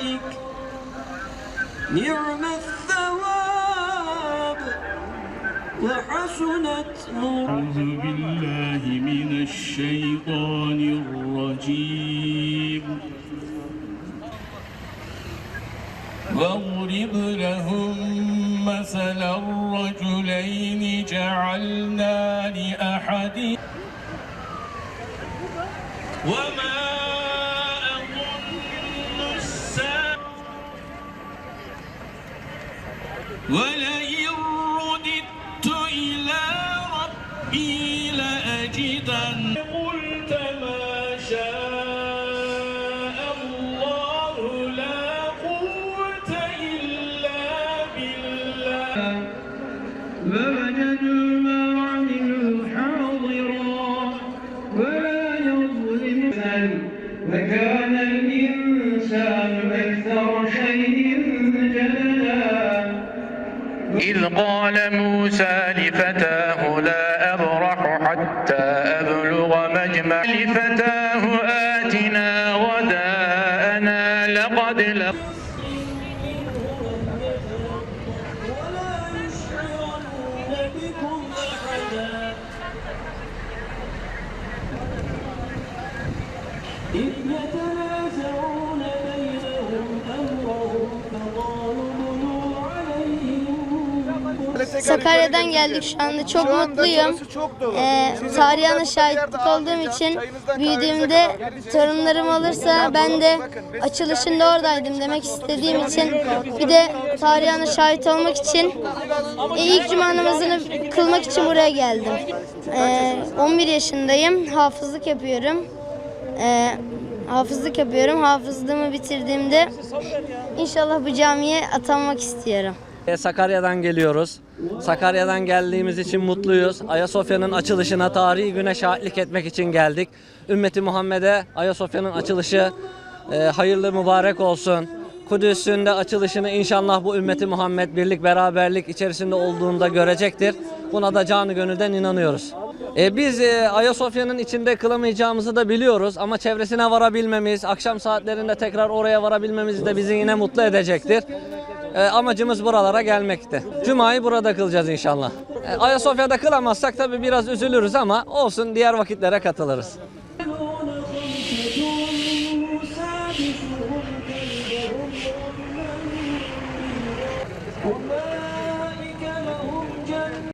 ورائك نعم الثواب وحسنت أعوذ بالله من الشيطان الرجيم. واضرب لهم مثل الرجلين جعلنا لأحد وما ولئن رددت إلى ربي لأجدن. قلت ما شاء الله لا قوة إلا بالله. ووجدوا ما إذ قال موسى لفتاه لا أبرح حتى أبلغ مجمع. لفتاه آتنا غداءنا لقد لق Sakarya'dan geldik şu anda çok Şu anda mutluyum. çok dolu. Ee, Sizin Tarihana burada şahit bir yerde olduğum için büyüdüğümde torunlarım olursa ben de açılışında oradaydım demek istediğim için bir de Tarihana şahit olmak için e, ilk cuma namazını kılmak için buraya geldim. Ee, 11 yaşındayım. Hafızlık yapıyorum. Ee, hafızlık yapıyorum. Hafızlığımı bitirdiğimde inşallah bu camiye atanmak istiyorum. E, Sakarya'dan geliyoruz. Sakarya'dan geldiğimiz için mutluyuz. Ayasofya'nın açılışına tarihi güne şahitlik etmek için geldik. Ümmeti Muhammed'e Ayasofya'nın açılışı e, hayırlı mübarek olsun. Kudüs'ün de açılışını inşallah bu ümmeti Muhammed birlik beraberlik içerisinde olduğunda görecektir. Buna da canı gönülden inanıyoruz. E, biz e, Ayasofya'nın içinde kılamayacağımızı da biliyoruz ama çevresine varabilmemiz, akşam saatlerinde tekrar oraya varabilmemiz de bizi yine mutlu edecektir. E, amacımız buralara gelmekte. Cuma'yı burada kılacağız inşallah. E, Ayasofya'da kılamazsak tabii biraz üzülürüz ama olsun diğer vakitlere katılırız.